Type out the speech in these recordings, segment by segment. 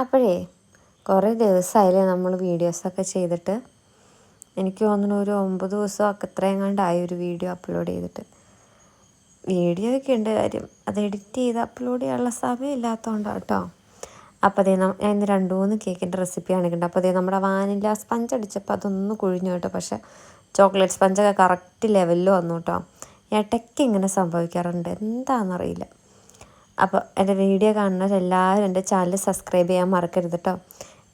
അപ്പോഴേ കുറേ ദിവസമായില്ലേ നമ്മൾ വീഡിയോസൊക്കെ ചെയ്തിട്ട്. എനിക്ക് തോന്നുന്നു ഒരു ഒമ്പത് ദിവസമൊക്കെ ഇത്രയും കണ്ടായി ഒരു വീഡിയോ അപ്ലോഡ് ചെയ്തിട്ട്. വീഡിയോ ഒക്കെ ഉണ്ട് കാര്യം അത് എഡിറ്റ് ചെയ്ത് അപ്ലോഡ് ചെയ്യാനുള്ള സമയം ഇല്ലാത്തതുകൊണ്ടാണ് കേട്ടോ. അപ്പോൾ അതേ ഞാൻ ഇന്ന് രണ്ട് മൂന്ന് കേക്കിന്റെ റെസിപ്പി കാണിക്കുന്നുണ്ട്. അപ്പോൾ അതേ നമ്മുടെ വാനില സ്പഞ്ച് അടിച്ചപ്പോൾ അതൊന്ന് കുഴിഞ്ഞു കേട്ടോ. പക്ഷേ ചോക്ലേറ്റ് സ്പഞ്ചൊക്കെ കറക്റ്റ് ലെവലിൽ വന്നു കേട്ടോ. ഇടയ്ക്ക് ഇങ്ങനെ സംഭവിക്കാറുണ്ട്. എന്താണെന്നറിയില്ല. അപ്പോൾ എന്റെ വീഡിയോ കാണുന്നവരെല്ലാവരും എന്റെ ചാനൽ സബ്സ്ക്രൈബ് ചെയ്യാൻ മറക്കരുത് കേട്ടോ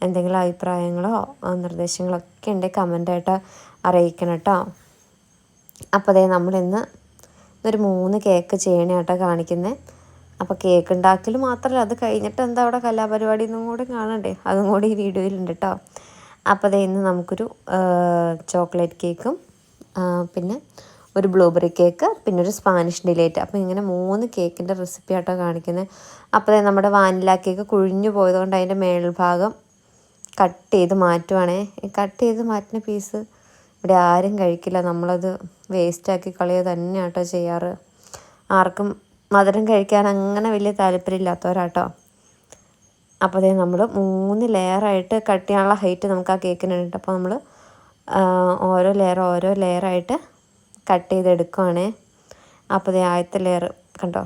എന്തെങ്കിലും അഭിപ്രായങ്ങളോ നിർദ്ദേശങ്ങളോ ഒക്കെ ഉണ്ടെങ്കിൽ കമന്റായിട്ട് അറിയിക്കണം കേട്ടോ അപ്പോൾ അതേ നമ്മളിന്ന് ഒരു മൂന്ന് കേക്ക് ചെയ്യണേ കേട്ടോ കാണിക്കുന്നത് അപ്പോൾ കേക്ക് ഉണ്ടാക്കൽ മാത്രമല്ല അത് കഴിഞ്ഞിട്ട് എന്താ അവിടെ കലാപരിപാടി എന്നും കൂടെ കാണണ്ടേ? അതും കൂടി ഈ വീഡിയോയിലുണ്ട് കേട്ടോ അപ്പോൾ അതേ ഇന്ന് നമുക്കൊരു ചോക്ലേറ്റ് കേക്കും പിന്നെ ഒരു ബ്ലൂബെറി കേക്ക് പിന്നെ ഒരു സ്പാനിഷ് ഡിലേറ്റ് അപ്പോൾ ഇങ്ങനെ മൂന്ന് കേക്കിന്റെ റെസിപ്പി ആട്ടോ കാണിക്കുന്നത് അപ്പോൾ നമ്മുടെ വാനില കേക്ക് കുഴിഞ്ഞു പോയതുകൊണ്ട് അതിന്റെ മേൽഭാഗം കട്ട് ചെയ്ത് മാറ്റുവാണേ. കട്ട് ചെയ്ത് മാറ്റുന്ന പീസ് ഇവിടെ ആരും കഴിക്കില്ല. നമ്മളത് വേസ്റ്റാക്കി കളയുക തന്നെയാട്ടോ ചെയ്യാറ്. ആർക്കും മധുരം കഴിക്കാൻ അങ്ങനെ വലിയ താല്പര്യമില്ലാത്തവരാട്ടോ. അപ്പോൾ അതേ നമ്മൾ മൂന്ന് ലെയറായിട്ട് കട്ട് ചെയ്യാനുള്ള ഹൈറ്റ് നമുക്ക് ആ കേക്കിനുണ്ട് അപ്പോൾ നമ്മൾ ഓരോ ലെയർ ഓരോ ലെയറായിട്ട് കട്ട് ചെയ്തെടുക്കുവാണ് അപ്പോൾ ആദ്യത്തെ ലെയർ കണ്ടോ?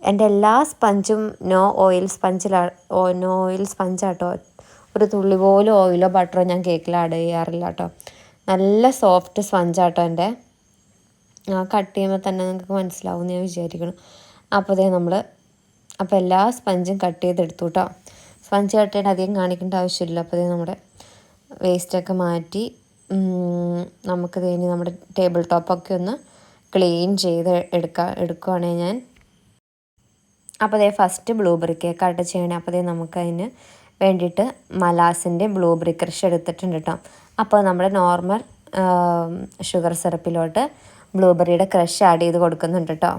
എന്റെ എല്ലാ സ്പഞ്ചും നോ ഓയിൽ സ്പഞ്ചിലാണ് നോ ഓയിൽ സ്പഞ്ചാട്ടോ. ഒരു തുള്ളി പോലും ഓയിലോ ബട്ടറോ ഞാൻ കേക്കിൽ ആഡ് ചെയ്യാറില്ല കേട്ടോ നല്ല സോഫ്റ്റ് സ്പഞ്ചാട്ടോ എന്റെ. ആ കട്ട് ചെയ്യുമ്പോൾ തന്നെ നിങ്ങൾക്ക് മനസ്സിലാവും ഞാൻ വിചാരിക്കണം അപ്പോൾ അതേ നമ്മൾ അപ്പോൾ എല്ലാ സ്പഞ്ചും കട്ട് ചെയ്തെടുത്തു കേട്ടോ സ്പഞ്ച് കട്ട് ചെയ്യാൻ അധികം കാണിക്കേണ്ട ആവശ്യമില്ല. അപ്പോൾ അതേ നമ്മുടെ വേസ്റ്റൊക്കെ മാറ്റി നമുക്ക് കഴിഞ്ഞ് നമ്മുടെ ടേബിൾ ടോപ്പൊക്കെ ഒന്ന് ക്ലീൻ ചെയ്ത് എടുക്കുക എടുക്കുവാണെങ്കിൽ ഞാൻ. അപ്പോൾ അതേ ഫസ്റ്റ് ബ്ലൂബെറി കേക്കായിട്ട് ചെയ്യണേ. അപ്പോൾ അതേ നമുക്കതിന് വേണ്ടിയിട്ട് മലാസിന്റെ ബ്ലൂബെറി ക്രഷ് എടുത്തിട്ടുണ്ട് കേട്ടോ അപ്പോൾ നമ്മുടെ നോർമൽ ഷുഗർ സിറപ്പിലോട്ട് ബ്ലൂബെറിയുടെ ക്രഷ് ആഡ് ചെയ്ത് കൊടുക്കുന്നുണ്ട് കേട്ടോ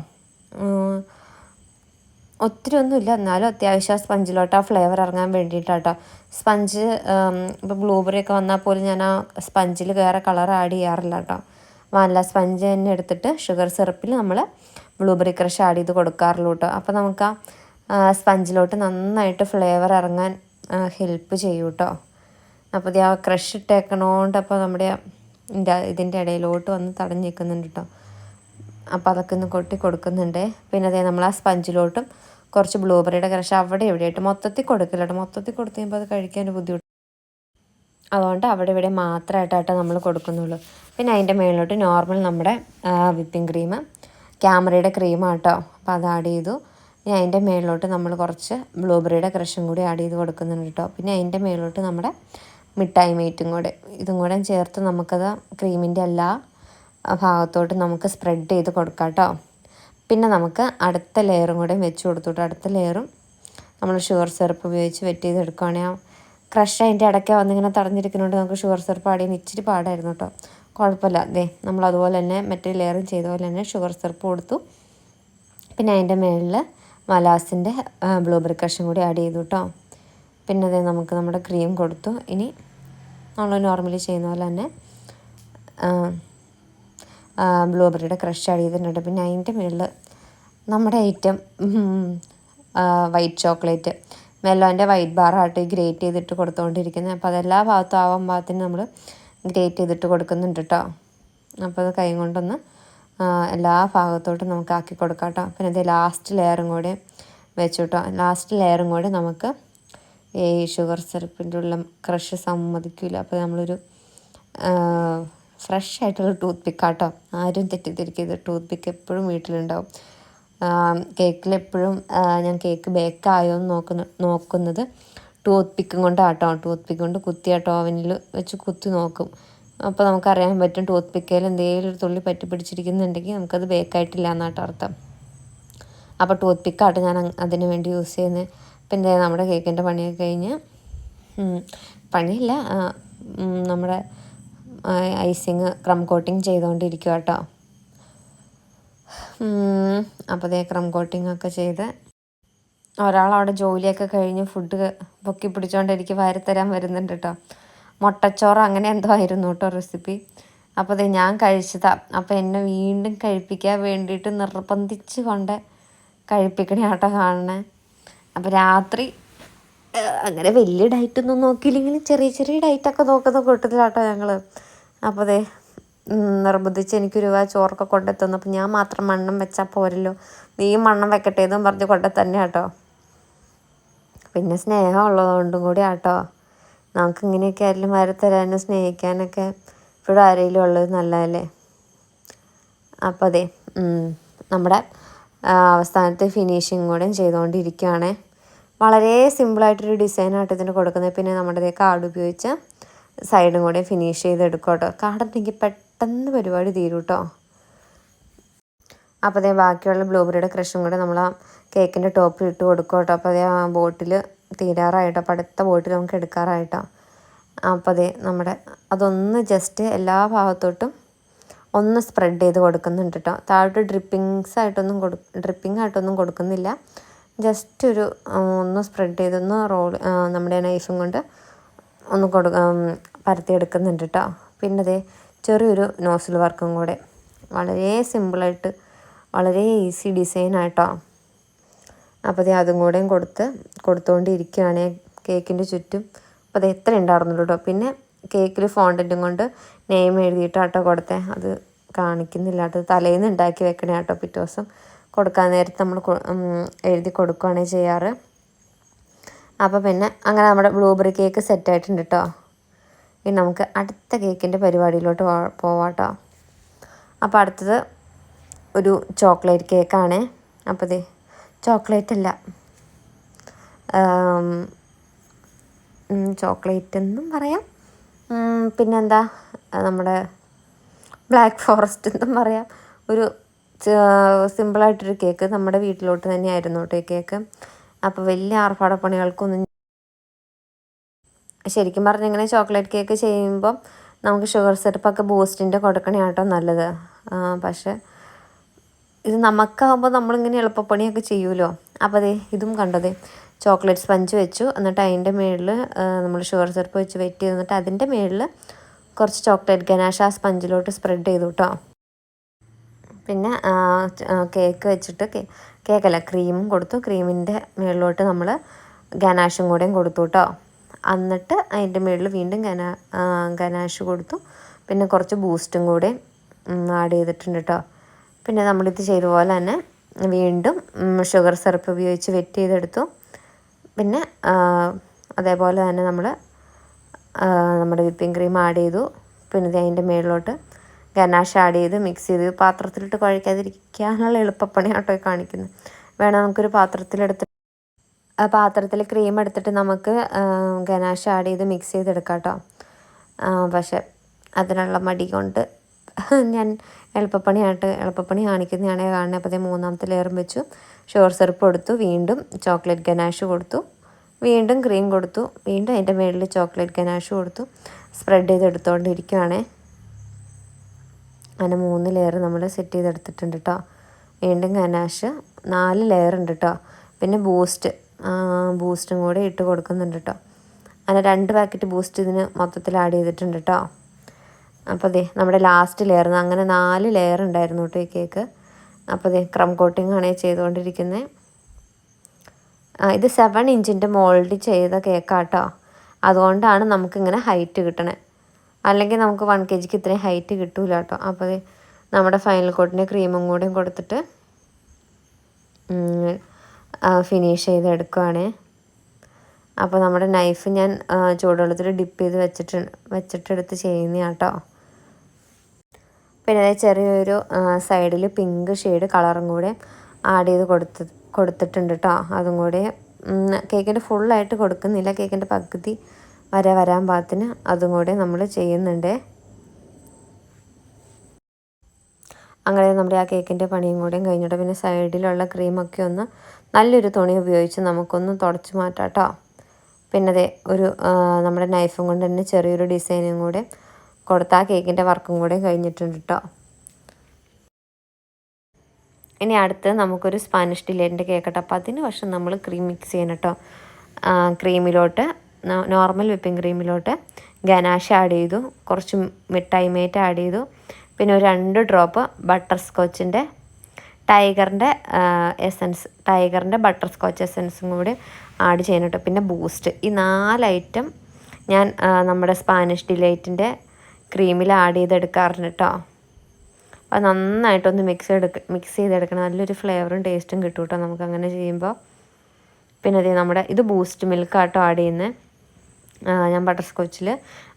ഒത്തിരി ഒന്നുമില്ല. എന്നാലും അത്യാവശ്യം ആ സ്പഞ്ചിലോട്ട് ആ ഫ്ലേവർ ഇറങ്ങാൻ വേണ്ടിയിട്ടാട്ടോ. സ്പഞ്ച് ഇപ്പോൾ ബ്ലൂബെറി ഒക്കെ വന്നാൽ പോലും ഞാൻ ആ സ്പഞ്ചിൽ വേറെ കളർ ആഡ് ചെയ്യാറില്ല കേട്ടോ വാനില സ്പഞ്ച് തന്നെ എടുത്തിട്ട് ഷുഗർ സിറപ്പിൽ നമ്മൾ ബ്ലൂബെറി ക്രഷ് ആഡ് ചെയ്ത് കൊടുക്കാറുള്ളൂ കേട്ടോ അപ്പോൾ നമുക്ക് ആ സ്പഞ്ചിലോട്ട് നന്നായിട്ട് ഫ്ലേവർ ഇറങ്ങാൻ ഹെൽപ്പ് ചെയ്യും കേട്ടോ അപ്പോൾ ഇത് ആ ക്രഷ് ഇട്ടേക്കണോണ്ട് അപ്പോൾ നമ്മുടെ ഇതിന്റെ ഇടയിലോട്ട് വന്ന് തടഞ്ഞു നിൽക്കുന്നുണ്ട് കേട്ടോ അപ്പോൾ അതൊക്കെ ഒന്ന് കൊട്ടി കൊടുക്കുന്നുണ്ട്. പിന്നെ അതേ നമ്മൾ ആ സ്പഞ്ചിലോട്ടും കുറച്ച് ബ്ലൂബെറിയുടെ ക്രഷ് അവിടെ എവിടെയായിട്ട് മൊത്തത്തിൽ കൊടുക്കില്ല കേട്ടോ മൊത്തത്തിൽ കൊടുത്തു കഴിയുമ്പോൾ അത് കഴിക്കാൻ ബുദ്ധിമുട്ട്. അതുകൊണ്ട് അവിടെ ഇവിടെ മാത്രമായിട്ടാട്ടോ നമ്മൾ കൊടുക്കുന്നുള്ളൂ. പിന്നെ അതിന്റെ മേളിലോട്ട് നോർമൽ നമ്മുടെ വിപ്പിംഗ് ക്രീം ക്യാമറയുടെ ക്രീമാട്ടോ അപ്പോൾ അത് ആഡ് ചെയ്തു. ഇനി അതിന്റെ മേളിലോട്ട് നമ്മൾ കുറച്ച് ബ്ലൂബെറിയുടെ ക്രഷും കൂടി ആഡ് ചെയ്ത് കൊടുക്കുന്നുണ്ട് കേട്ടോ. പിന്നെ അതിന്റെ മേളിലോട്ട് നമ്മുടെ മിഠായി മീറ്റും കൂടെ. ഇതും കൂടെ ചേർത്ത് നമുക്കത് ക്രീമിന്റെ എല്ലാ ഭാഗത്തോട്ട് നമുക്ക് സ്പ്രെഡ് ചെയ്ത് കൊടുക്കാം കേട്ടോ. പിന്നെ നമുക്ക് അടുത്ത ലെയറും കൂടെ വെച്ച് കൊടുത്തുട്ടോ. അടുത്ത ലെയറും നമ്മൾ ഷുഗർ സിറപ്പ് ഉപയോഗിച്ച് വെറ്റ് ചെയ്തെടുക്കുകയാണെങ്കിൽ ക്രഷ് അതിന്റെ ഇടയ്ക്ക് വന്നിങ്ങനെ തടഞ്ഞിരിക്കുന്നതുകൊണ്ട് നമുക്ക് ഷുഗർ സിറപ്പ് ആടിയാൽ ഇച്ചിരി പാടായിരുന്നു കേട്ടോ. കുഴപ്പമില്ല. അതെ നമ്മൾ അതുപോലെ തന്നെ മറ്റേ ലെയറും ചെയ്ത പോലെ തന്നെ ഷുഗർ സിറപ്പ് കൊടുത്തു. പിന്നെ അതിന്റെ മേളിൽ മലാസിന്റെ ബ്ലൂബെറി ക്രഷും കൂടി ആഡ് ചെയ്തു കേട്ടോ. പിന്നെ അതേ നമുക്ക് നമ്മുടെ ക്രീം കൊടുത്തു. ഇനി നമ്മൾ നോർമലി ചെയ്യുന്ന പോലെ തന്നെ ബ്ലൂബെറിയുടെ ക്രഷ് ആഡ് ചെയ്തിട്ടുണ്ട് പിന്നെ അതിന്റെ മുകളിൽ നമ്മുടെ ഐറ്റം വൈറ്റ് ചോക്ലേറ്റ് മെല്ലോന്റെ വൈറ്റ് ബാറായിട്ട് ഗ്രേറ്റ് ചെയ്തിട്ട് കൊടുത്തുകൊണ്ടിരിക്കുന്നത് അപ്പോൾ അതെല്ലാ ഭാഗത്തും ആവാൻ ഭാഗത്തിന് നമ്മൾ ഗ്രേറ്റ് ചെയ്തിട്ട് കൊടുക്കുന്നുണ്ട് കേട്ടോ അപ്പോൾ അത് കൈ കൊണ്ടൊന്ന് എല്ലാ ഭാഗത്തോട്ടും നമുക്ക് ആക്കി കൊടുക്കാം കേട്ടോ പിന്നെ ഇത് ലാസ്റ്റ് ലെയറും കൂടി വെച്ചു കേട്ടോ ലാസ്റ്റ് ലെയറും കൂടി നമുക്ക് ഈ ഷുഗർ സിറപ്പിന്റെ ഉള്ള ക്രഷ് സമ്മതിക്കില്ല അപ്പോൾ നമ്മളൊരു ഫ്രഷ് ആയിട്ടുള്ള ടൂത്ത് പിക്കാട്ടോ ആരും തെറ്റിദ്ധരിക്കരുത്. ടൂത്ത് പിക്ക് എപ്പോഴും വീട്ടിലുണ്ടാവും. കേക്കിൽ എപ്പോഴും ഞാൻ കേക്ക് ബേക്കായോ എന്ന് നോക്കുന്ന നോക്കുന്നത് ടൂത്ത് പിക്കും കൊണ്ടാട്ടോ. ടൂത്ത് പിക്ക് കൊണ്ട് കുത്തിയാട്ടോ ഓവനിൽ വെച്ച് കുത്തി നോക്കും. അപ്പോൾ നമുക്കറിയാൻ പറ്റും ടൂത്ത് പിക്കയിൽ എന്തെങ്കിലും ഒരു തുള്ളി പറ്റി പിടിച്ചിരിക്കുന്നുണ്ടെങ്കിൽ നമുക്കത് ബേക്കായിട്ടില്ല എന്നാട്ടോ അർത്ഥം. അപ്പോൾ ടൂത്ത് പിക്കാട്ടോ ഞാൻ അതിന് വേണ്ടി യൂസ് ചെയ്യുന്നത് പിന്നെ നമ്മുടെ കേക്കിന്റെ പണിയൊക്കെ കഴിഞ്ഞ് പണിയില്ല നമ്മുടെ ഐസിങ് ക്രം കോട്ടിങ് ചെയ്തുകൊണ്ടിരിക്കുക കേട്ടോ അപ്പോൾ അതേ ക്രം കോട്ടിംഗ് ഒക്കെ ചെയ്ത് ഒരാൾ അവിടെ ജോലിയൊക്കെ കഴിഞ്ഞ് ഫുഡ് പൊക്കി പിടിച്ചോണ്ട് എനിക്ക് വാരിത്തരാൻ വരുന്നുണ്ട് കേട്ടോ മുട്ടച്ചോറ് അങ്ങനെ എന്തോ ആയിരുന്നു കേട്ടോ റെസിപ്പി അപ്പോൾ അതെ ഞാൻ കഴിച്ചതാ. അപ്പോൾ എന്നെ വീണ്ടും കഴിപ്പിക്കാൻ വേണ്ടിയിട്ട് നിർബന്ധിച്ച് കൊണ്ട് കഴിപ്പിക്കണേ കേട്ടോ കാണണേ അപ്പോൾ രാത്രി അങ്ങനെ വലിയ ഡയറ്റൊന്നും നോക്കിയില്ലെങ്കിലും ചെറിയ ചെറിയ ഡയറ്റൊക്കെ നോക്കുന്ന കൂട്ടത്തിലാട്ടോ ഞങ്ങൾ അപ്പോൾ അതെ നിർബന്ധിച്ച് എനിക്കൊരു രൂപ ചോറൊക്കെ കൊണ്ടെത്തുന്നു അപ്പോൾ ഞാൻ മാത്രം മണ്ണം വെച്ചാൽ പോരല്ലോ. നീ മണ്ണം വെക്കട്ടെ എന്നും പറഞ്ഞ് കൊണ്ടു തന്നെ കേട്ടോ പിന്നെ സ്നേഹം ഉള്ളതുകൊണ്ടും കൂടി ആട്ടോ നമുക്ക് ഇങ്ങനെയൊക്കെ ആരെങ്കിലും വരത്തരാനും സ്നേഹിക്കാനൊക്കെ ഇപ്പോഴും ആരെങ്കിലും ഉള്ളത് നല്ലതല്ലേ? അപ്പോൾ അതെ നമ്മുടെ അവസാനത്തെ ഫിനിഷിങ് കൂടെ ചെയ്തുകൊണ്ടിരിക്കുകയാണ് വളരെ സിമ്പിളായിട്ടൊരു ഡിസൈനായിട്ട് ഇതിന് കൊടുക്കുന്നത്. പിന്നെ നമ്മുടെ കാർഡ് ഉപയോഗിച്ച് സൈഡും കൂടെ ഫിനിഷ് ചെയ്തെടുക്കും കേട്ടോ. കാർഡുണ്ടെങ്കിൽ പെട്ടെന്ന് പരിപാടി തീരും കേട്ടോ. അപ്പോൾ അതേ ബാക്കിയുള്ള ബ്ലൂബെറിയുടെ ക്രഷും കൂടെ നമ്മൾ ആ കേക്കിന്റെ ടോപ്പിൽ ഇട്ട് കൊടുക്കും കേട്ടോ. അപ്പോൾ അതേ ആ ബോട്ടിൽ തീരാറായിട്ടോ അപ്പോൾ അടുത്ത ബോട്ടിൽ നമുക്ക് എടുക്കാറായിട്ടോ അപ്പോൾ അതേ നമ്മുടെ അതൊന്ന് ജസ്റ്റ് എല്ലാ ഭാഗത്തോട്ടും ഒന്ന് സ്പ്രെഡ് ചെയ്ത് കൊടുക്കുന്നുണ്ട് കേട്ടോ. താഴോട്ട് ഡ്രിപ്പിങ്സ് ആയിട്ടൊന്നും കൊടു ഡ്രിപ്പിംഗ് ആയിട്ടൊന്നും കൊടുക്കുന്നില്ല. ജസ്റ്റ് ഒരു ഒന്ന് സ്പ്രെഡ് ചെയ്തൊന്ന് റോൾ നമ്മുടെ നൈഫും കൊണ്ട് ഒന്ന് കൊടു പരത്തിയെടുക്കുന്നുണ്ട് കേട്ടോ പിന്നെ അതേ ചെറിയൊരു നോസിൽ വർക്കും കൂടെ. വളരെ സിമ്പിളായിട്ട് വളരെ ഈസി ഡിസൈൻ ആയിട്ടോ അപ്പോൾ അതേ അതും കൂടെയും കൊടുത്ത് കൊടുത്തുകൊണ്ടിരിക്കുകയാണ് കേക്കിന്റെ ചുറ്റും. അപ്പോൾ അത് എത്ര ഉണ്ടായിരുന്നുള്ളൂ കേട്ടോ പിന്നെ കേക്കിൽ ഫോണ്ടന്റും കൊണ്ട് നെയിം എഴുതിയിട്ടാട്ടോ കൊടുത്തെ. അത് കാണിക്കുന്നില്ല. കേട്ടോ തലേന്ന് ഉണ്ടാക്കി വെക്കണേ കേട്ടോ പിറ്റേ ദിവസം. കൊടുക്കാൻ നേരത്തെ നമ്മൾ എഴുതി കൊടുക്കുകയാണ് ചെയ്യാറ്. അപ്പോൾ പിന്നെ അങ്ങനെ നമ്മുടെ ബ്ലൂബെറി കേക്ക് സെറ്റായിട്ടുണ്ട് കേട്ടോ ഇനി നമുക്ക് അടുത്ത കേക്കിന്റെ പരിപാടിയിലോട്ട് പോവാട്ടോ. അപ്പോൾ അടുത്തത് ഒരു ചോക്ലേറ്റ് കേക്കാണ്. അപ്പോൾ ദേ ചോക്ലേറ്റ് അല്ല. ചോക്ലേറ്റ് എന്നും പറയാം. പിന്നെന്താ നമ്മുടെ ബ്ലാക്ക് ഫോറസ്റ്റ് എന്നും പറയാം. ഒരു സിമ്പിളായിട്ടൊരു കേക്ക് നമ്മുടെ വീട്ടിലോട്ട് തന്നെയായിരുന്നു കേട്ടോ കേക്ക്. അപ്പോൾ വലിയ ആർഭാടപ്പണികൾക്കൊന്നും ശരിക്കും പറഞ്ഞാൽ ഇങ്ങനെ ചോക്ലേറ്റ് കേക്ക് ചെയ്യുമ്പം നമുക്ക് ഷുഗർ സിറപ്പൊക്കെ ബൂസ്റ്റിന്റെ കൊടുക്കണേ കേട്ടോ നല്ലത് പക്ഷേ ഇത് നമുക്കാകുമ്പോൾ നമ്മളിങ്ങനെ എളുപ്പപ്പണിയൊക്കെ ചെയ്യുമല്ലോ. അപ്പോൾ അതെ ഇതും കണ്ടതേ ചോക്ലേറ്റ് സ്പഞ്ച് വെച്ചു. എന്നിട്ട് അതിന്റെ മുകളിൽ നമ്മൾ ഷുഗർ സിറപ്പ് വെച്ച് വെറ്റ് ചെയ്ത് എന്നിട്ട് അതിന്റെ മുകളിൽ കുറച്ച് ചോക്ലേറ്റ് ഗനാഷ ആ സ്പഞ്ചിലോട്ട് സ്പ്രെഡ് ചെയ്തു കേട്ടോ. പിന്നെ കേക്ക് വെച്ചിട്ട് കേക്കല്ല ക്രീമും കൊടുത്തു. ക്രീമിന്റെ മുകളിലോട്ട് നമ്മൾ ഗനാഷും കൂടെയും കൊടുത്തു കേട്ടോ. എന്നിട്ട് അതിന്റെ മുകളിൽ വീണ്ടും ഗന ഗനാഷ് കൊടുത്തു. പിന്നെ കുറച്ച് ബൂസ്റ്റും കൂടെ ആഡ് ചെയ്തിട്ടുണ്ട് കേട്ടോ പിന്നെ നമ്മളിത് ചെയ്ത പോലെ തന്നെ വീണ്ടും ഷുഗർ സിറപ്പ് ഉപയോഗിച്ച് വെറ്റ് ചെയ്തെടുത്തു. പിന്നെ അതേപോലെ തന്നെ നമ്മൾ നമ്മുടെ വിപ്പിംഗ് ക്രീം ആഡ് ചെയ്തു. പിന്നെ അതിന്റെ മുകളിലോട്ട് ഗനാഷ് ആഡ് ചെയ്ത് മിക്സ് ചെയ്ത് പാത്രത്തിലിട്ട് കുഴക്കാതിരിക്കാനുള്ള എളുപ്പപ്പണി ആട്ടോ കാണിക്കുന്നത്. വേണം നമുക്കൊരു പാത്രത്തിലെടുത്ത് പാത്രത്തിൽ ക്രീം എടുത്തിട്ട് നമുക്ക് ഗനാഷ് ആഡ് ചെയ്ത് മിക്സ് ചെയ്തെടുക്കാം കേട്ടോ പക്ഷെ അതിനുള്ള മടി കൊണ്ട് ഞാൻ എളുപ്പപ്പണിയായിട്ട് എളുപ്പപ്പണി കാണിക്കുന്നതാണ് കാണുന്നത് അപ്പോൾ മൂന്നാമത്തെ ലെയറും വെച്ചു. ഷുഗർ സിറപ്പ് കൊടുത്തു വീണ്ടും ചോക്ലേറ്റ് ഗനാഷ് കൊടുത്തു. വീണ്ടും ക്രീം കൊടുത്തു. വീണ്ടും അതിന്റെ മുകളിൽ ചോക്ലേറ്റ് ഗനാഷ് കൊടുത്തു. സ്പ്രെഡ് ചെയ്തെടുത്തുകൊണ്ടിരിക്കുകയാണേ അങ്ങനെ മൂന്ന് ലെയർ നമ്മൾ സെറ്റ് ചെയ്തെടുത്തിട്ടുണ്ട് കേട്ടോ വീണ്ടും ഗനാഷ് നാല് ലെയർ ഉണ്ട് കേട്ടോ പിന്നെ ബൂസ്റ്റ് ബൂസ്റ്റും കൂടെ ഇട്ട് കൊടുക്കുന്നുണ്ട് കേട്ടോ അങ്ങനെ രണ്ട് പാക്കറ്റ് ബൂസ്റ്റ് ഇതിന് മൊത്തത്തിൽ ആഡ് ചെയ്തിട്ടുണ്ട് കേട്ടോ അപ്പോൾ അതെ നമ്മുടെ ലാസ്റ്റ് ലെയർ അങ്ങനെ നാല് ലെയർ ഉണ്ടായിരുന്നു കേട്ടോ ഈ കേക്ക് അപ്പോൾ അതെ ക്രം കോട്ടിംഗ് ആണ് ചെയ്തുകൊണ്ടിരിക്കുന്നത് ഇത് സെവൻ ഇഞ്ചിന്റെ മോൾഡ് ചെയ്ത കേക്കാട്ടോ അതുകൊണ്ടാണ് നമുക്കിങ്ങനെ ഹൈറ്റ് കിട്ടണേ. അല്ലെങ്കിൽ നമുക്ക് വൺ കെ ജിക്ക് ഇത്രയും ഹൈറ്റ് കിട്ടൂല കേട്ടോ അപ്പോൾ നമ്മുടെ ഫൈനൽ കോട്ടിന്റെ ക്രീമും കൂടെയും കൊടുത്തിട്ട് ഫിനിഷ് ചെയ്തെടുക്കുവാണ്. അപ്പോൾ നമ്മുടെ നൈഫ് ഞാൻ ചൂടുവെള്ളത്തിൽ ഡിപ്പ് ചെയ്ത് വെച്ചിട്ട് വെച്ചിട്ടെടുത്ത് ചെയ്യുന്ന കേട്ടോ പിന്നെ ചെറിയൊരു സൈഡിൽ പിങ്ക് ഷെയ്ഡ് കളറും കൂടെ ആഡ് ചെയ്ത് കൊടുത്ത് കൊടുത്തിട്ടുണ്ട് കേട്ടോ അതും കൂടെ കേക്കിന്റെ ഫുള്ളായിട്ട് കൊടുക്കുന്നില്ല. കേക്കിന്റെ പകുതി വരെ വരാൻ പാകത്തിന് അതും കൂടെ നമ്മൾ ചെയ്യുന്നുണ്ട്. അങ്ങനെ നമ്മുടെ ആ കേക്കിന്റെ പണിയും കൂടെയും കഴിഞ്ഞിട്ട് പിന്നെ സൈഡിലുള്ള ക്രീമൊക്കെ ഒന്ന് നല്ലൊരു തുണി ഉപയോഗിച്ച് നമുക്കൊന്ന് തുടച്ച് മാറ്റാം കേട്ടോ പിന്നെ അതെ ഒരു നമ്മുടെ നൈഫും കൊണ്ട് തന്നെ ചെറിയൊരു ഡിസൈനും കൂടെ കൊടുത്താൽ കേക്കിന്റെ വർക്കും കൂടെ കഴിഞ്ഞിട്ടുണ്ട് കേട്ടോ ഇനി അടുത്ത് നമുക്കൊരു സ്പാനിഷ് ഡിലേറ്റിന്റെ കേക്ക് കേട്ടോ അപ്പോൾ അതിന് പക്ഷെ നമ്മൾ ക്രീം മിക്സ് ചെയ്യണം കേട്ടോ ക്രീമിലോട്ട് നോർമൽ വിപ്പിംഗ് ക്രീമിലോട്ട് ഗനാഷ് ആഡ് ചെയ്തു. കുറച്ച് മിഠായി മേറ്റ് ആഡ് ചെയ്തു. പിന്നെ ഒരു രണ്ട് ഡ്രോപ്പ് ബട്ടർ സ്കോച്ചിന്റെ ടൈഗറിന്റെ എസൻസ് ടൈഗറിന്റെ ബട്ടർ സ്കോച്ച് എസൻസും കൂടി ആഡ് ചെയ്യണം പിന്നെ ബൂസ്റ്റ് ഈ നാല് ഐറ്റം ഞാൻ നമ്മുടെ സ്പാനിഷ് ഡിലൈറ്റിന്റെ ക്രീമിൽ ആഡ് ചെയ്തെടുക്കാറുണ്ട് കേട്ടോ അപ്പോൾ നന്നായിട്ടൊന്ന് മിക്സ് എടുക്ക മിക്സ് ചെയ്തെടുക്കണം. നല്ലൊരു ഫ്ലേവറും ടേസ്റ്റും കിട്ടും കേട്ടോ നമുക്ക് അങ്ങനെ ചെയ്യുമ്പോൾ പിന്നെ അതേ നമ്മുടെ ഇത് ബൂസ്റ്റ് മിൽക്ക് ആട്ടോ ആഡ് ചെയ്യുന്നത് ഞാൻ ബട്ടർ സ്കോച്ചിൽ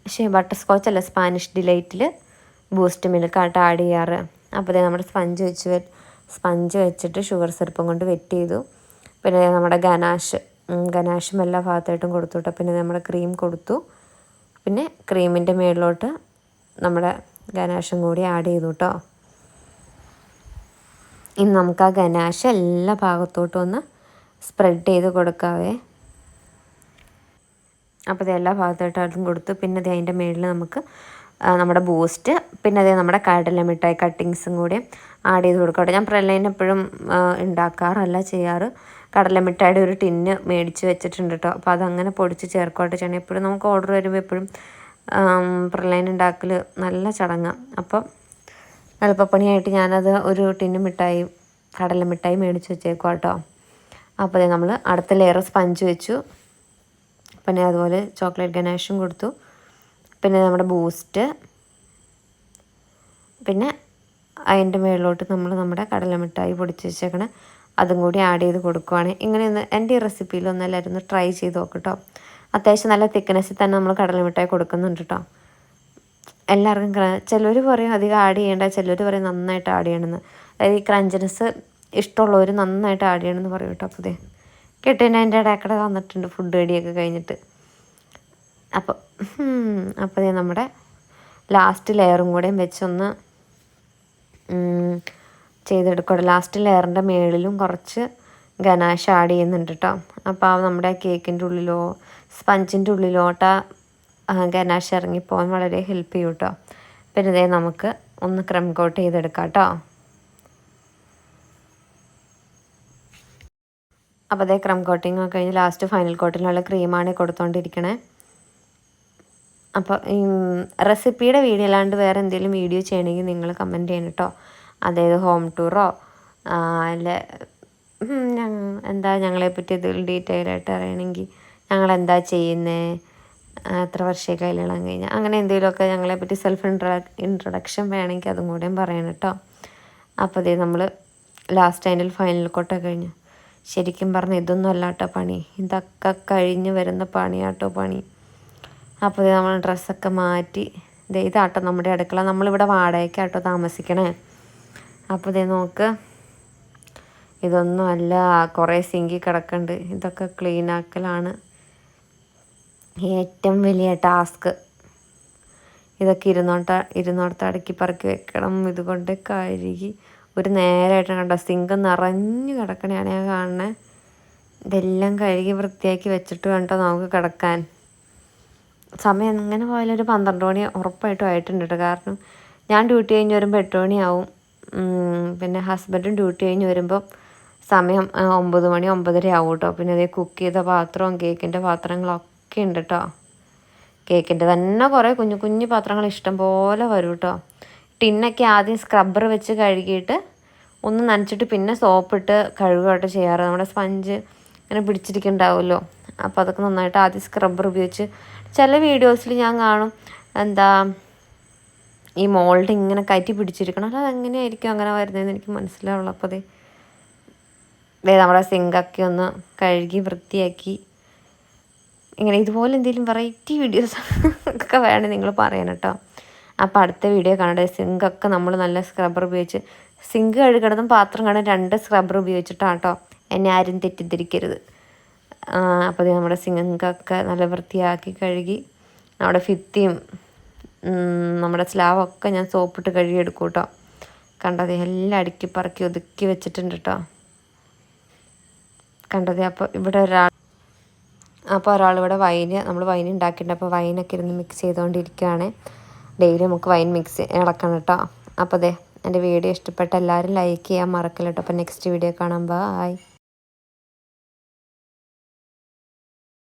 പക്ഷേ ബട്ടർ സ്കോച്ച് അല്ല സ്പാനിഷ് ഡിലൈറ്റിൽ ബൂസ്റ്റ് മിൽക്ക് ആട്ടോ ആഡ് ചെയ്യാറ്. അപ്പോൾ അതേ നമ്മുടെ സ്പഞ്ച് വെച്ച് സ്പഞ്ച് വെച്ചിട്ട് ഷുഗർ സിറപ്പും കൊണ്ട് വെറ്റ് ചെയ്തു. പിന്നെ നമ്മുടെ ഗനാഷ് ഗനാഷും എല്ലാ ഭാഗത്തായിട്ടും കൊടുത്തു കേട്ടോ പിന്നെ നമ്മുടെ ക്രീം കൊടുത്തു. പിന്നെ ക്രീമിന്റെ മേളിലോട്ട് നമ്മുടെ ഗനാഷും കൂടി ആഡ് ചെയ്തു കേട്ടോ ഇനി നമുക്ക് ആ ഗനാഷ് എല്ലാ ഭാഗത്തോട്ടും ഒന്ന് സ്പ്രെഡ് ചെയ്ത് കൊടുക്കാവേ. അപ്പോൾ ഇത് എല്ലാ ഭാഗത്തോട്ടും കൊടുത്തു. പിന്നെ അത് അതിന്റെ മുകളിൽ നമുക്ക് നമ്മുടെ ബൂസ്റ്റ് പിന്നെ അതേ നമ്മുടെ കടല മിഠായി കട്ടിങ്സും കൂടി ആഡ് ചെയ്ത് കൊടുക്കട്ടെ ഞാൻ പ്രലൈൻ എപ്പോഴും ഉണ്ടാക്കാറല്ല ചെയ്യാറ്. കടല മിഠായിയുടെ ഒരു ടിന്ന് മേടിച്ച് വെച്ചിട്ടുണ്ട് കേട്ടോ. അപ്പോൾ അതങ്ങനെ പൊടിച്ച് ചേർക്കോട്ടെ ചെയ്യണം. എപ്പോഴും നമുക്ക് ഓർഡർ വരുമ്പോൾ എപ്പോഴും പ്രലൈൻ ഉണ്ടാക്കൽ നല്ല ചടങ്ങാണ് അപ്പം എളുപ്പപ്പണിയായിട്ട് ഞാനത് ഒരു ടിന്ന് മിഠായി കടല മിഠായി മേടിച്ച് വെച്ചേക്കും കേട്ടോ. അപ്പോൾ അതെ നമ്മൾ അടുത്ത ലെയർ സ്പഞ്ച് വെച്ചു. പിന്നെ അതുപോലെ ചോക്ലേറ്റ് ഗനാഷും കൊടുത്തു. പിന്നെ നമ്മുടെ ബൂസ്റ്റ്. പിന്നെ അതിന്റെ മുകളിലോട്ട് നമ്മൾ നമ്മുടെ കടല മിഠായി പൊടിച്ച് വെച്ചേക്കണ. അതും കൂടി ആഡ് ചെയ്ത് കൊടുക്കുവാണ്. ഇങ്ങനെ ഒന്ന് എന്റെ ഈ റെസിപ്പിയിൽ ഒന്ന് എല്ലാവരും ഒന്ന് ട്രൈ ചെയ്ത് നോക്കട്ടോ അത്യാവശ്യം നല്ല തിക്നെസ്സിൽ തന്നെ നമ്മൾ കടല മിഠായി കൊടുക്കുന്നുണ്ട് കേട്ടോ എല്ലാവർക്കും ചിലർ പറയും അധികം ആഡ് ചെയ്യേണ്ട ചിലർ പറയും നന്നായിട്ട് ആഡ് ചെയ്യണമെന്ന് അതായത് ഈ ക്രഞ്ചിനെസ് ഇഷ്ടമുള്ളവർ നന്നായിട്ട് ആഡ് ചെയ്യണമെന്ന് പറയും കേട്ടോ അപ്പോൾ ഇതേ കെട്ടിന് അതിന്റെ ഇടയ്ക്കടെ വന്നിട്ടുണ്ട് ഫുഡ് റെഡിയൊക്കെ കഴിഞ്ഞിട്ട്. അപ്പോൾ അപ്പോൾ നമ്മുടെ ലാസ്റ്റ് ലെയറും കൂടെയും വെച്ചൊന്ന് ചെയ്തെടുക്കണം ലാസ്റ്റ് ലെയറിന്റെ മേളിലും കുറച്ച് ഗനാഷ് ആഡ് ചെയ്യുന്നുണ്ട് കേട്ടോ. അപ്പോൾ ആ നമ്മുടെ കേക്കിന്റെ ഉള്ളിലോ സ്പഞ്ചിന്റെ ഉള്ളിലോട്ട് ഗനാഷ് ഇറങ്ങിപ്പോകാൻ വളരെ ഹെൽപ്പ് ചെയ്യും കേട്ടോ. പിന്നെ ഇതേ നമുക്ക് ഒന്ന് ക്രം കോട്ട് ചെയ്തെടുക്കാം കേട്ടോ. അപ്പോൾ അതേ ക്രം കോട്ടിങ് കഴിഞ്ഞ് ലാസ്റ്റ് ഫൈനൽ കോട്ടിനുള്ള ക്രീമാണ് കൊടുത്തുകൊണ്ടിരിക്കണേ അപ്പോൾ റെസിപ്പിയുടെ വീഡിയോ അല്ലാണ്ട് വേറെ എന്തെങ്കിലും വീഡിയോ ചെയ്യണമെങ്കിൽ നിങ്ങൾ കമന്റ് ചെയ്യണം കേട്ടോ അതായത് ഹോം ടൂറോ അല്ല എന്താ ഞങ്ങളെപ്പറ്റി എന്തെങ്കിലും ഡീറ്റെയിൽ ആയിട്ട് അറിയണമെങ്കിൽ ഞങ്ങളെന്താ ചെയ്യുന്നത് എത്ര വർഷമായി കയ്യിലിളം കഴിഞ്ഞാൽ അങ്ങനെ എന്തെങ്കിലുമൊക്കെ ഞങ്ങളെപ്പറ്റി സെൽഫ് ഇൻട്ര ഇൻട്രൊഡക്ഷൻ വേണമെങ്കിൽ അതും കൂടെയും പറയണം കേട്ടോ അപ്പോൾ അതേ നമ്മൾ ലാസ്റ്റ് അതിന്റെ ഫൈനൽ കോട്ട കഴിഞ്ഞു. ശരിക്കും പറഞ്ഞാൽ ഇതൊന്നും അല്ലാട്ടോ പണി. ഇതൊക്കെ കഴിഞ്ഞ് വരുന്ന പണിയാട്ടോ പണി. അപ്പോൾ നമ്മൾ ഡ്രസ്സൊക്കെ മാറ്റി ഇതേ ഇതാട്ടോ നമ്മുടെ അടുക്കള. നമ്മളിവിടെ വാടകയ്ക്കാട്ടോ താമസിക്കണേ. അപ്പോൾ ഇതേ നോക്ക്. ഇതൊന്നും അല്ല കുറേ സിങ്കി കിടക്കുന്നുണ്ട് ഇതൊക്കെ ക്ലീൻ ആക്കലാണ് ഏറ്റവും വലിയ ടാസ്ക്. ഇതൊക്കെ ഇരുന്നോട്ട ഇരുന്നോടത്ത് അടുക്കി പറക്കി വെക്കണം. ഇതുകൊണ്ട് കഴുകി ഒരു നേരമായിട്ട് കണ്ടോ? സിങ്ക് നിറഞ്ഞു കിടക്കണയാണ് ഞാൻ കാണുന്നത് ഇതെല്ലാം കഴുകി വൃത്തിയാക്കി വെച്ചിട്ട് വേണ്ടോ നമുക്ക് കിടക്കാൻ? സമയം എങ്ങനെ പോയാലും ഒരു പന്ത്രണ്ട് മണി ഉറപ്പായിട്ടും ആയിട്ടുണ്ട് കേട്ടോ കാരണം ഞാൻ ഡ്യൂട്ടി കഴിഞ്ഞ് വരുമ്പോൾ എട്ട് മണിയാവും. പിന്നെ ഹസ്ബൻഡും ഡ്യൂട്ടി കഴിഞ്ഞ് വരുമ്പോൾ സമയം ഒമ്പത് മണി ഒമ്പതര ആവും കേട്ടോ പിന്നെ അതേ കുക്ക് ചെയ്ത പാത്രവും കേക്കിന്റെ പാത്രങ്ങളൊക്കെ ഉണ്ട് കേട്ടോ കേക്കിന്റെ തന്നെ കുറേ കുഞ്ഞു കുഞ്ഞു പാത്രങ്ങൾ ഇഷ്ടം പോലെ വരും കേട്ടോ ടിന്നൊക്കെ ആദ്യം സ്ക്രബ്ബർ വെച്ച് കഴുകിയിട്ട് ഒന്ന് നനച്ചിട്ട് പിന്നെ സോപ്പിട്ട് കഴുകുകയായിട്ട് ചെയ്യാറ്. നമ്മുടെ സ്പഞ്ച് ഇങ്ങനെ പിടിച്ചിരിക്കുന്നുണ്ടാവുമല്ലോ അപ്പോൾ അതൊക്കെ നന്നായിട്ട് ആദ്യം സ്ക്രബ്ബർ ഉപയോഗിച്ച് ചില വീഡിയോസിൽ ഞാൻ കാണും എന്താ ഈ മോൾഡ് ഇങ്ങനെ കയറ്റി പിടിച്ചിരിക്കണം. അല്ല അതെങ്ങനെയായിരിക്കും അങ്ങനെ വരുന്നതെന്ന് എനിക്ക് മനസ്സിലാവുള്ളൂ. അപ്പോൾ അതെ നമ്മുടെ സിങ്കൊക്കെ ഒന്ന് കഴുകി വൃത്തിയാക്കി. ഇങ്ങനെ ഇതുപോലെ എന്തെങ്കിലും വെറൈറ്റി വീഡിയോസ് ഒക്കെ വേണേൽ നിങ്ങൾ പറയണം കേട്ടോ. അപ്പോൾ അടുത്ത വീഡിയോ കാണട്ടെ സിങ്കൊക്കെ നമ്മൾ നല്ല സ്ക്രബ്ബർ ഉപയോഗിച്ച് സിങ്ക് കഴുകണതും പാത്രം കാണാൻ രണ്ട് സ്ക്രബ്ബർ ഉപയോഗിച്ചിട്ടാണ് കേട്ടോ എന്നെ ആരും തെറ്റിദ്ധരിക്കരുത്. അപ്പോൾ നമ്മുടെ സിങ്കൊക്കെ നല്ല വൃത്തിയാക്കി കഴുകി നമ്മുടെ ഫിത്തിയും നമ്മുടെ സ്ലാവൊക്കെ ഞാൻ സോപ്പിട്ട് കഴുകിയെടുക്കും കേട്ടോ കണ്ടത് എല്ലാം അടുക്കി പറക്കി ഒതുക്കി വെച്ചിട്ടുണ്ട് കേട്ടോ കണ്ടത് അപ്പോൾ ഇവിടെ ഒരാൾ അപ്പോൾ ഒരാളിവിടെ വൈന് നമ്മൾ വൈൻ ഉണ്ടാക്കിയിട്ടുണ്ട്. അപ്പോൾ വൈനൊക്കെ ഇരുന്ന് മിക്സ് ചെയ്തുകൊണ്ടിരിക്കുകയാണ് ഡെയിലി നമുക്ക് വൈൻ മിക്സ് ഇളക്കണം കേട്ടോ അപ്പോൾ അതെ എന്റെ വീഡിയോ ഇഷ്ടപ്പെട്ട എല്ലാവരും ലൈക്ക് ചെയ്യാൻ മറക്കില്ല കേട്ടോ അപ്പോൾ നെക്സ്റ്റ് വീഡിയോ കാണാം. ബായ്